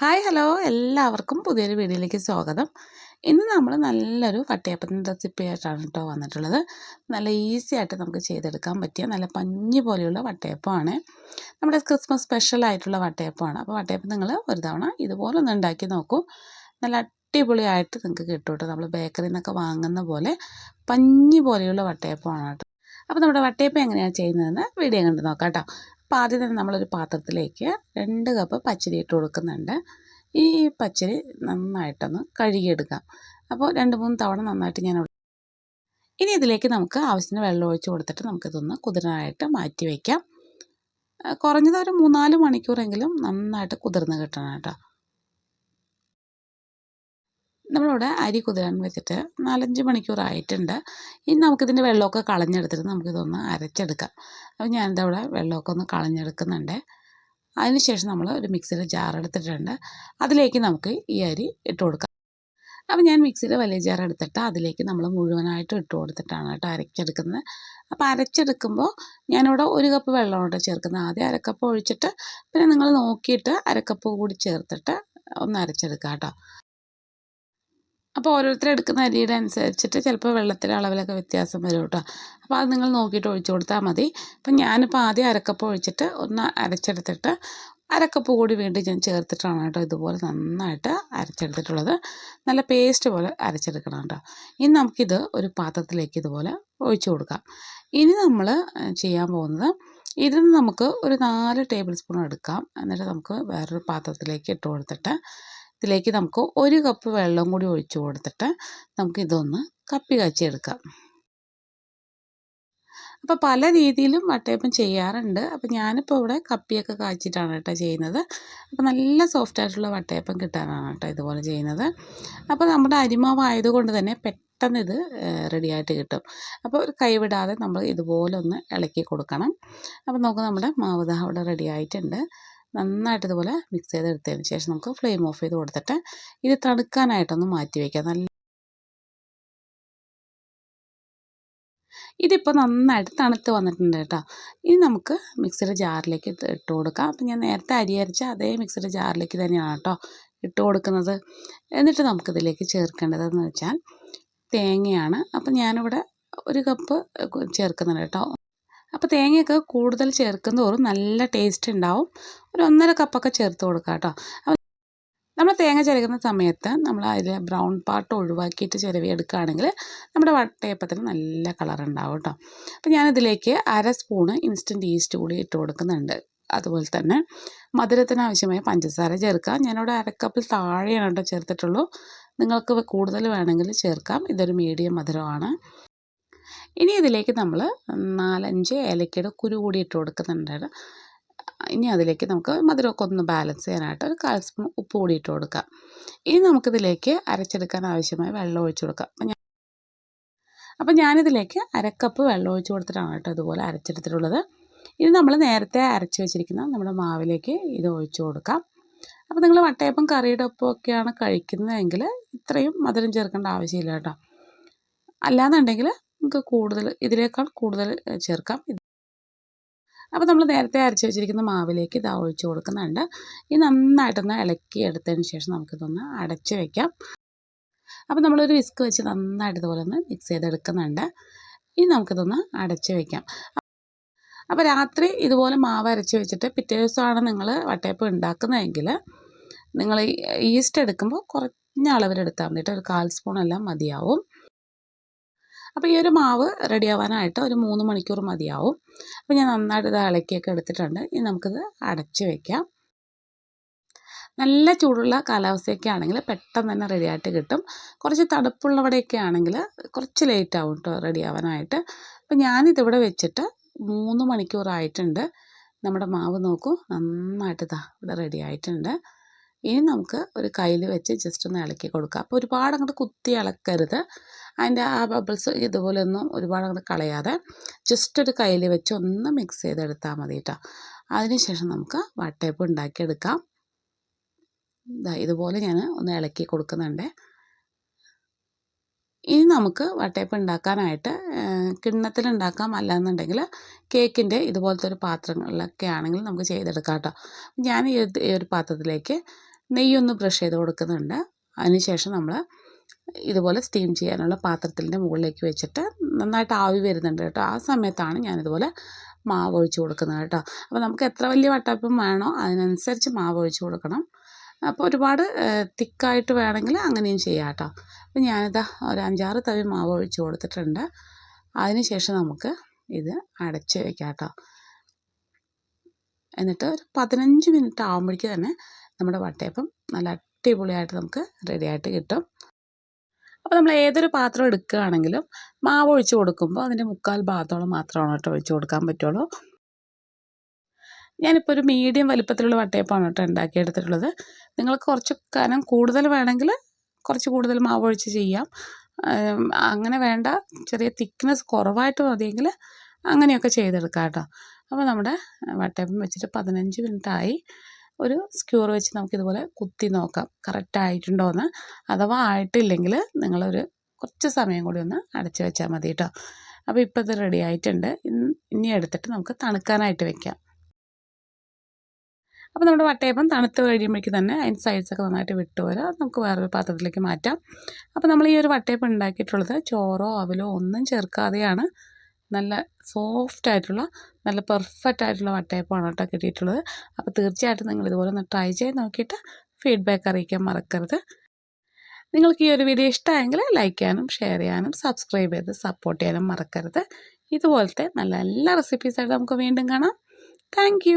Hi hello. എല്ലാവർക്കും പുതിയൊരു വീഡിയോയിലേക്ക് സ്വാഗതം. ഇന്ന് നമ്മൾ നല്ലൊരു വട്ടയപ്പത്തിന്റെ റെസിപ്പി ആയിട്ടാണ് കേട്ടോ വന്നിട്ടുള്ളത്. നല്ല ഈസി ആയിട്ട് നമുക്ക് ചെയ്തെടുക്കാൻ പറ്റിയ നല്ല പഞ്ഞി പോലെയുള്ള വട്ടയപ്പമാണ്. നമ്മുടെ ക്രിസ്മസ് സ്പെഷ്യൽ ആയിട്ടുള്ള വട്ടയപ്പമാണ്. അപ്പോൾ വട്ടയപ്പം നിങ്ങൾ ഒരു തവണ ഇതുപോലെ ഒന്ന് ഉണ്ടാക്കി നോക്കൂ. നല്ല അടിപൊളിയായിട്ട് നിങ്ങൾക്ക് കിട്ടും കേട്ടോ. നമ്മൾ ബേക്കറിയിൽ നിന്നൊക്കെ വാങ്ങുന്ന പോലെ പഞ്ഞി പോലെയുള്ള വട്ടയപ്പമാണ് കേട്ടോ. അപ്പോൾ നമ്മുടെ വട്ടയപ്പം എങ്ങനെയാണ് ചെയ്യുന്നതെന്ന് വീഡിയോ കണ്ട് നോക്കാം കേട്ടോ. അപ്പോൾ ആദ്യം തന്നെ നമ്മളൊരു പാത്രത്തിലേക്ക് രണ്ട് കപ്പ് പച്ചരി ഇട്ട് കൊടുക്കുന്നുണ്ട്. ഈ പച്ചരി നന്നായിട്ടൊന്ന് കഴുകിയെടുക്കാം. അപ്പോൾ രണ്ട് മൂന്ന് തവണ നന്നായിട്ട് ഞാൻ ഇനി ഇതിലേക്ക് നമുക്ക് ആവശ്യത്തിന് വെള്ളം ഒഴിച്ച് കൊടുത്തിട്ട് നമുക്കിതൊന്ന് കുതിരാനായിട്ട് മാറ്റി വയ്ക്കാം കുറഞ്ഞത് ഒരു മൂന്നാൽ മണിക്കൂറെങ്കിലും നന്നായിട്ട് കുതിർന്ന് കിട്ടണം കേട്ടോ. നമ്മളിവിടെ അരി കുതിരാൻ വെച്ചിട്ട് നാലഞ്ച് മണിക്കൂറായിട്ടുണ്ട് ഇനി നമുക്കിതിന്റെ വെള്ളമൊക്കെ കളഞ്ഞെടുത്തിട്ട് നമുക്കിതൊന്ന് അരച്ചെടുക്കാം. അപ്പോൾ ഞാനിതാ ഇവിടെ വെള്ളമൊക്കെ ഒന്ന് കളഞ്ഞെടുക്കുന്നുണ്ട്. അതിനുശേഷം നമ്മൾ ഒരു മിക്സിയുടെ ജാർ എടുത്തിട്ടുണ്ട്. അതിലേക്ക് നമുക്ക് ഈ അരി ഇട്ട് കൊടുക്കാം. അപ്പോൾ ഞാൻ മിക്സിയുടെ വലിയ ജാർ എടുത്തിട്ട് അതിലേക്ക് നമ്മൾ മുഴുവനായിട്ട് ഇട്ട് കൊടുത്തിട്ടാണ് കേട്ടോ അരച്ചെടുക്കുന്നത്. അപ്പോൾ അരച്ചെടുക്കുമ്പോൾ ഞാനിവിടെ ഒരു കപ്പ് വെള്ളം വെള്ളമാണ് ചേർക്കുന്നത്. ആദ്യം അരക്കപ്പ് ഒഴിച്ചിട്ട് പിന്നെ നിങ്ങൾ നോക്കിയിട്ട് അരക്കപ്പ് കൂടി ചേർത്തിട്ട് ഒന്ന് അരച്ചെടുക്കാം കേട്ടോ. അപ്പോൾ ഓരോരുത്തർ എടുക്കുന്ന അരിയുടെ അനുസരിച്ചിട്ട് ചിലപ്പോൾ വെള്ളത്തിന്റെ അളവിലൊക്കെ വ്യത്യാസം വരും കേട്ടോ അപ്പോൾ അത് നിങ്ങൾ നോക്കിയിട്ട് ഒഴിച്ചു കൊടുത്താൽ മതി. അപ്പം ഞാനിപ്പോൾ ആദ്യം അരക്കപ്പ് ഒഴിച്ചിട്ട് ഒന്ന് അരച്ചെടുത്തിട്ട് അരക്കപ്പ് കൂടി വീണ്ടും ഞാൻ ചേർത്തിട്ടാണ് കേട്ടോ ഇതുപോലെ നന്നായിട്ട് അരച്ചെടുത്തിട്ടുള്ളത്. നല്ല പേസ്റ്റ് പോലെ അരച്ചെടുക്കണം കേട്ടോ ഇനി നമുക്കിത് ഒരു പാത്രത്തിലേക്ക് ഇതുപോലെ ഒഴിച്ചു കൊടുക്കാം. ഇനി നമ്മൾ ചെയ്യാൻ പോകുന്നത് ഇതിൽ നിന്ന് നമുക്ക് ഒരു നാല് ടേബിൾ സ്പൂൺ എടുക്കാം. എന്നിട്ട് നമുക്ക് വേറൊരു പാത്രത്തിലേക്ക് ഇട്ട് കൊടുത്തിട്ട് ഇതിലേക്ക് നമുക്ക് ഒരു കപ്പ് വെള്ളം കൂടി ഒഴിച്ചു കൊടുത്തിട്ട് നമുക്കിതൊന്ന് കപ്പി കാച്ചിയെടുക്കാം അപ്പോൾ പല രീതിയിലും വട്ടയപ്പം ചെയ്യാറുണ്ട്. അപ്പോൾ ഞാനിപ്പോൾ ഇവിടെ കപ്പിയൊക്കെ കാച്ചിട്ടാണ് കേട്ടോ ചെയ്യുന്നത്. അപ്പോൾ നല്ല സോഫ്റ്റ് ആയിട്ടുള്ള വട്ടയപ്പം കിട്ടാനാണ് കേട്ടോ ഇതുപോലെ ചെയ്യുന്നത്. അപ്പോൾ നമ്മുടെ അരിമാവ് കൊണ്ട് തന്നെ പെട്ടെന്ന് ഇത് റെഡിയായിട്ട് കിട്ടും. അപ്പോൾ ഒരു കൈവിടാതെ നമ്മൾ ഇതുപോലെ ഒന്ന് ഇളക്കി കൊടുക്കണം. അപ്പോൾ നമുക്ക് നമ്മുടെ മാവ് അവിടെ റെഡി ആയിട്ടുണ്ട്. നന്നായിട്ട് ഇതുപോലെ മിക്സ് ചെയ്തെടുത്തതിന് ശേഷം നമുക്ക് ഫ്ലെയിം ഓഫ് ചെയ്ത് കൊടുത്തിട്ട് ഇത് തണുക്കാനായിട്ടൊന്ന് മാറ്റി വയ്ക്കാം നല്ല ഇതിപ്പോൾ നന്നായിട്ട് തണുത്ത് വന്നിട്ടുണ്ട് കേട്ടോ. ഇനി നമുക്ക് മിക്സിയുടെ ജാറിലേക്ക് ഇട്ട് കൊടുക്കാം. അപ്പം ഞാൻ നേരത്തെ അരി അരച്ച അതേ മിക്സിയുടെ ജാറിലേക്ക് തന്നെയാണ് കേട്ടോ ഇട്ട് കൊടുക്കുന്നത്. എന്നിട്ട് നമുക്കിതിലേക്ക് ചേർക്കേണ്ടതെന്ന് വെച്ചാൽ തേങ്ങയാണ്. അപ്പം ഞാനിവിടെ ഒരു കപ്പ് ചേർക്കുന്നുണ്ട് കേട്ടോ. അപ്പോൾ തേങ്ങയൊക്കെ കൂടുതൽ ചേർക്കുന്നതോറും നല്ല ടേസ്റ്റ് ഉണ്ടാവും. ഒരു ഒന്നര കപ്പൊക്കെ ചേർത്ത് കൊടുക്കാം കേട്ടോ. നമ്മൾ തേങ്ങ ചിരകുന്ന സമയത്ത് നമ്മൾ അതിൽ ബ്രൗൺ പാർട്ട് ഒഴിവാക്കിയിട്ട് ചിരവി എടുക്കുകയാണെങ്കിൽ നമ്മുടെ വട്ടയപ്പത്തിന് നല്ല കളർ ഉണ്ടാവും കേട്ടോ. അപ്പോൾ ഞാനിതിലേക്ക് അര സ്പൂണ് ഇൻസ്റ്റന്റ് ഈസ്റ്റ് കൂടി ഇട്ട് കൊടുക്കുന്നുണ്ട്. അതുപോലെ തന്നെ മധുരത്തിന് ആവശ്യമായ പഞ്ചസാര ചേർക്കാം. ഞാനിവിടെ അരക്കപ്പിൽ താഴെയാണ് കേട്ടോ ചേർത്തിട്ടുള്ളൂ. നിങ്ങൾക്ക് കൂടുതൽ വേണമെങ്കിൽ ചേർക്കാം. ഇതൊരു മീഡിയം മധുരമാണ്. ഇനി ഇതിലേക്ക് നമ്മൾ നാലഞ്ച് ഏലക്കയുടെ കുരു കൂടി ഇട്ട് കൊടുക്കുന്നുണ്ട്. ഇനി അതിലേക്ക് നമുക്ക് മധുരമൊക്കെ ഒന്ന് ബാലൻസ് ചെയ്യാനായിട്ട് ഒരു കാൽ സ്പൂൺ ഉപ്പ് കൂടി ഇട്ട് കൊടുക്കാം. ഇനി നമുക്കിതിലേക്ക് അരച്ചെടുക്കാൻ ആവശ്യമായ വെള്ളം ഒഴിച്ചു കൊടുക്കാം. അപ്പം ഞാൻ ഞാനിതിലേക്ക് അരക്കപ്പ് വെള്ളം ഒഴിച്ചു കൊടുത്തിട്ടാണ് കേട്ടോ ഇതുപോലെ അരച്ചെടുത്തിട്ടുള്ളത്. ഇനി നമ്മൾ നേരത്തെ അരച്ച് വെച്ചിരിക്കുന്ന നമ്മുടെ മാവിലേക്ക് ഇത് ഒഴിച്ചു കൊടുക്കാം. അപ്പോൾ നിങ്ങൾ വട്ടയപ്പം കറിയുടെ ഒപ്പമൊക്കെയാണ് കഴിക്കുന്നതെങ്കിൽ ഇത്രയും മധുരം ചേർക്കേണ്ട ആവശ്യമില്ല കേട്ടോ. അല്ലാന്നുണ്ടെങ്കിൽ നമുക്ക് കൂടുതൽ ഇതിനേക്കാൾ കൂടുതൽ ചേർക്കാം. അപ്പോൾ നമ്മൾ നേരത്തെ അരച്ച് വെച്ചിരിക്കുന്ന മാവിലേക്ക് ഇത് ഒഴിച്ച് കൊടുക്കുന്നുണ്ട്. ഇത് നന്നായിട്ടൊന്ന് ഇളക്കി എടുത്തതിന് ശേഷം നമുക്കിതൊന്ന് അടച്ച് വയ്ക്കാം അപ്പോൾ നമ്മളൊരു വിസ്ക് വെച്ച് നന്നായിട്ട് ഇതുപോലെ ഒന്ന് മിക്സ് ചെയ്തെടുക്കുന്നുണ്ട്. ഇനി നമുക്കിതൊന്ന് അടച്ച് വയ്ക്കാം അപ്പോൾ രാത്രി ഇതുപോലെ മാവ് അരച്ച് വെച്ചിട്ട് പിറ്റേ ദിവസമാണ് നിങ്ങൾ വട്ടയപ്പം ഉണ്ടാക്കുന്നതെങ്കിൽ നിങ്ങൾ ഈസ്റ്റ് എടുക്കുമ്പോൾ കുറഞ്ഞ അളവിലെടുത്താൽ മതിയിട്ട് ഒരു കാൽ സ്പൂണെല്ലാം മതിയാവും. അപ്പോൾ ഈ ഒരു മാവ് റെഡി ആവാനായിട്ട് ഒരു മൂന്ന് മണിക്കൂർ മതിയാവും. അപ്പോൾ ഞാൻ നന്നായിട്ട് ഇത് ഇളക്കിയൊക്കെ എടുത്തിട്ടുണ്ട്. ഇനി നമുക്കിത് അടച്ച് വയ്ക്കാം നല്ല ചൂടുള്ള കാലാവസ്ഥയൊക്കെ ആണെങ്കിൽ പെട്ടെന്ന് തന്നെ റെഡിയായിട്ട് കിട്ടും. കുറച്ച് തണുപ്പുള്ളവിടെയൊക്കെ ആണെങ്കിൽ കുറച്ച് ലേറ്റ് ആവും കേട്ടോ റെഡി ആവാനായിട്ട്. അപ്പോൾ ഞാനിതിവിടെ വെച്ചിട്ട് മൂന്ന് മണിക്കൂറായിട്ടുണ്ട്. നമ്മുടെ മാവ് നോക്കൂ നന്നായിട്ട് ഇതാ ഇവിടെ റെഡി ആയിട്ടുണ്ട്. ഇനി നമുക്ക് ഒരു കയ്യിൽ വെച്ച് ജസ്റ്റ് ഒന്ന് ഇളക്കി കൊടുക്കാം. അപ്പോൾ ഒരുപാട് അങ്ങോട്ട് കുത്തി ഇളക്കരുത്. അതിന്റെ ആ ബബിൾസ് ഇതുപോലെ ഒന്നും ഒരുപാട് അങ്ങോട്ട് കളയാതെ ജസ്റ്റ് ഒരു കയ്യിൽ വെച്ച് ഒന്ന് മിക്സ് ചെയ്തെടുത്താൽ മതി കേട്ടോ അതിനുശേഷം നമുക്ക് വട്ടയപ്പം ഉണ്ടാക്കിയെടുക്കാം. ഇതാ ഇതുപോലെ ഞാൻ ഒന്ന് ഇളക്കി കൊടുക്കുന്നുണ്ട്. ഇനി നമുക്ക് വട്ടയപ്പം ഉണ്ടാക്കാനായിട്ട് കിണ്ണത്തിൽ ഉണ്ടാക്കാം. അല്ലാന്നുണ്ടെങ്കിൽ കേക്കിന്റെ ഇതുപോലത്തെ ഒരു പാത്രങ്ങളിലൊക്കെ ആണെങ്കിൽ നമുക്ക് ചെയ്തെടുക്കാം കേട്ടോ ഞാൻ ഈ ഒരു പാത്രത്തിലേക്ക് നെയ്യൊന്ന് ബ്രഷ് ചെയ്ത് കൊടുക്കുന്നുണ്ട്. അതിനുശേഷം നമ്മൾ ഇതുപോലെ സ്റ്റീം ചെയ്യാനുള്ള പാത്രത്തിന്റെ മുകളിലേക്ക് വെച്ചിട്ട് നന്നായിട്ട് ആവി വരുന്നുണ്ട് കേട്ടോ. ആ സമയത്താണ് ഞാനിതുപോലെ മാവ് ഒഴിച്ചു കൊടുക്കുന്നത് കേട്ടോ. അപ്പോൾ നമുക്ക് എത്ര വലിയ വട്ടപ്പം വേണോ അതിനനുസരിച്ച് മാവ് ഒഴിച്ചു കൊടുക്കണം. അപ്പോൾ ഒരുപാട് തിക്കായിട്ട് വേണമെങ്കിൽ അങ്ങനെയും ചെയ്യാം കേട്ടോ. അപ്പോൾ ഞാനിതാ ഒരു അഞ്ചാറ് തവി മാവ് ഒഴിച്ചു കൊടുത്തിട്ടുണ്ട്. അതിനുശേഷം നമുക്ക് ഇത് അടച്ച് വയ്ക്കാം കേട്ടോ. എന്നിട്ട് ഒരു പതിനഞ്ച് മിനിറ്റ് ആകുമ്പോഴേക്ക് തന്നെ നമ്മുടെ വട്ടയപ്പം നല്ല അടിപൊളിയായിട്ട് നമുക്ക് റെഡിയായിട്ട് കിട്ടും. അപ്പോൾ നമ്മൾ ഏതൊരു പാത്രം എടുക്കുകയാണെങ്കിലും മാവ് ഒഴിച്ച് കൊടുക്കുമ്പോൾ അതിന്റെ മുക്കാൽ ഭാഗത്തോളം മാത്രമാണ് കേട്ടോ ഒഴിച്ച് കൊടുക്കാൻ പറ്റുള്ളൂ. ഞാനിപ്പോൾ ഒരു മീഡിയം വലിപ്പത്തിലുള്ള വട്ടയപ്പമാണ് കേട്ടോ ഉണ്ടാക്കിയെടുത്തിട്ടുള്ളത്. നിങ്ങൾക്ക് കുറച്ച് കനം കൂടുതൽ വേണമെങ്കിൽ കുറച്ച് കൂടുതൽ മാവ് ഒഴിച്ച് ചെയ്യാം. അങ്ങനെ വേണ്ട ചെറിയ തിക്നെസ് കുറവായിട്ട് മതിയെങ്കിൽ അങ്ങനെയൊക്കെ ചെയ്തെടുക്കാം കേട്ടോ. അപ്പോൾ നമ്മുടെ വട്ടയപ്പം വെച്ചിട്ട് പതിനഞ്ച് മിനിറ്റായി ഒരു സ്ക്യൂർ വെച്ച് നമുക്കിതുപോലെ കുത്തി നോക്കാം. കറക്റ്റ് എന്ന് അഥവാ ആയിട്ടില്ലെങ്കിൽ നിങ്ങളൊരു കുറച്ച് സമയം കൂടി ഒന്ന് അടച്ച് വെച്ചാൽ മതി കേട്ടോ അപ്പോൾ ഇപ്പോൾ ഇത് റെഡി ആയിട്ടുണ്ട്. ഇനി എടുത്തിട്ട് നമുക്ക് തണുക്കാനായിട്ട് വെക്കാം. അപ്പോൾ നമ്മുടെ വട്ടയപ്പം തണുത്ത് കഴിയുമ്പോഴേക്ക് തന്നെ അതിന്റെ സൈഡ്സൊക്കെ നന്നായിട്ട് വിട്ടു വരാം നമുക്ക് വേറൊരു പാത്രത്തിലേക്ക് മാറ്റാം. അപ്പോൾ നമ്മൾ ഈ ഒരു വട്ടയപ്പം ഉണ്ടാക്കിയിട്ടുള്ളത് ചോറോ അവലോ ഒന്നും ചേർക്കാതെയാണ് നല്ല സോഫ്റ്റ് ആയിട്ടുള്ള നല്ല പെർഫെക്റ്റ് ആയിട്ടുള്ള വട്ടയപ്പമാണ് കേട്ടോ കിട്ടിയിട്ടുള്ളത്. അപ്പോൾ തീർച്ചയായിട്ടും നിങ്ങൾ ഇതുപോലെ ഒന്ന് ട്രൈ ചെയ്ത് നോക്കിയിട്ട് ഫീഡ്ബാക്ക് അറിയിക്കാൻ മറക്കരുത്. നിങ്ങൾക്ക് ഈ ഒരു വീഡിയോ ഇഷ്ടമായെങ്കിൽ ലൈക്ക് ചെയ്യാനും ഷെയർ ചെയ്യാനും സബ്സ്ക്രൈബ് ചെയ്ത് സപ്പോർട്ട് ചെയ്യാനും മറക്കരുത്. ഇതുപോലത്തെ നല്ല എല്ലാ റെസിപ്പീസായിട്ട് നമുക്ക് വീണ്ടും കാണാം. താങ്ക്